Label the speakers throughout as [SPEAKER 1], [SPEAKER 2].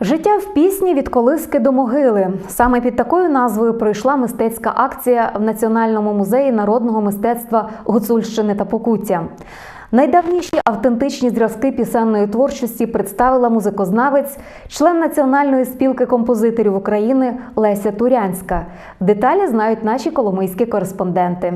[SPEAKER 1] Життя в пісні від колиски до могили. Саме під такою назвою пройшла мистецька акція в Національному музеї народного мистецтва Гуцульщини та Покуття. Найдавніші автентичні зразки пісенної творчості представила музикознавець, член Національної спілки композиторів України Леся Турянська. Деталі знають наші коломийські кореспонденти.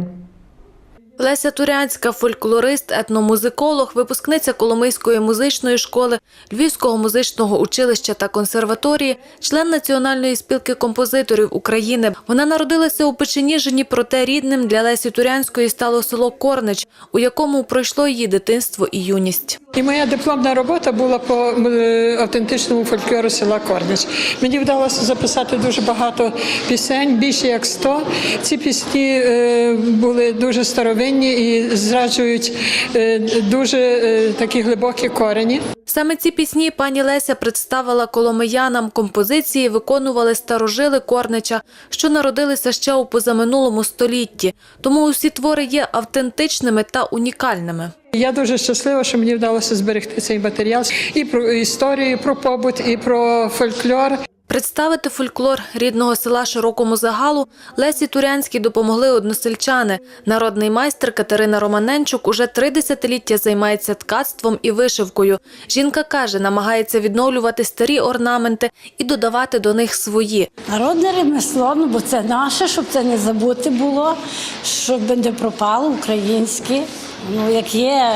[SPEAKER 2] Леся Турянська, фольклорист, етномузиколог, випускниця Коломийської музичної школи, Львівського музичного училища та консерваторії, член Національної спілки композиторів України. Вона народилася у Печеніжині, проте рідним для Лесі Турянської стало село Корнич, у якому пройшло її дитинство і юність.
[SPEAKER 3] І моя дипломна робота була по е, автентичному фольклору села Корнич. Мені вдалося записати дуже багато пісень, більше як 100. Ці пісні е, були дуже старовинні і зраджують е, дуже такі глибокі корені.
[SPEAKER 2] Саме ці пісні пані Леся представила коломиянам. Композиції виконували старожили Корнича, що народилися ще у позаминулому столітті. Тому усі твори є автентичними та унікальними.
[SPEAKER 3] Я дуже щаслива, що мені вдалося зберегти цей матеріал і про історію, і про побут, і про фольклор.
[SPEAKER 2] Представити фольклор рідного села широкому загалу Лесі Турянській допомогли односельчани. Народний майстер Катерина Романенчук уже три десятиліття займається ткацтвом і вишивкою. Жінка каже, намагається відновлювати старі орнаменти і додавати до них свої.
[SPEAKER 4] Народне ремесло, ну бо це наше, щоб це не забути було, щоб не пропало українське. Ну, як є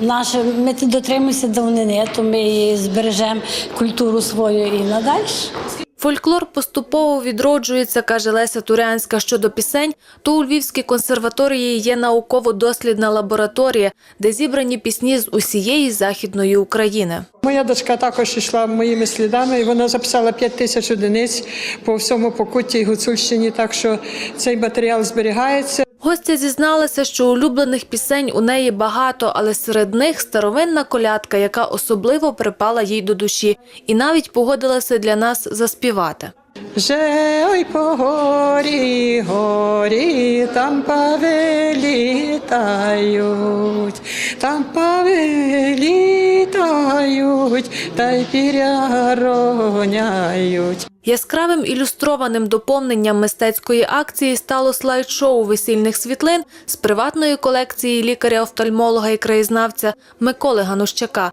[SPEAKER 4] наше, ми дотримуємося давнини, то ми і збережемо культуру свою і надалі.
[SPEAKER 2] Фольклор поступово відроджується, каже Леся Турянська. Щодо пісень, то у Львівській консерваторії є науково-дослідна лабораторія, де зібрані пісні з усієї західної України.
[SPEAKER 3] Моя дочка також йшла моїми слідами, і вона записала 5 тисяч одиниць по всьому Покутті і Гуцульщині, так що цей матеріал зберігається.
[SPEAKER 2] Гостя зізналася, що улюблених пісень у неї багато, але серед них старовинна колядка, яка особливо припала їй до душі, і навіть погодилася для нас заспівати.
[SPEAKER 3] Же ой по горі, горі, там пави літають, там пави літають, та й піря роняють.
[SPEAKER 2] Яскравим ілюстрованим доповненням мистецької акції стало слайд-шоу весільних світлин з приватної колекції лікаря-офтальмолога і краєзнавця Миколи Ганущака.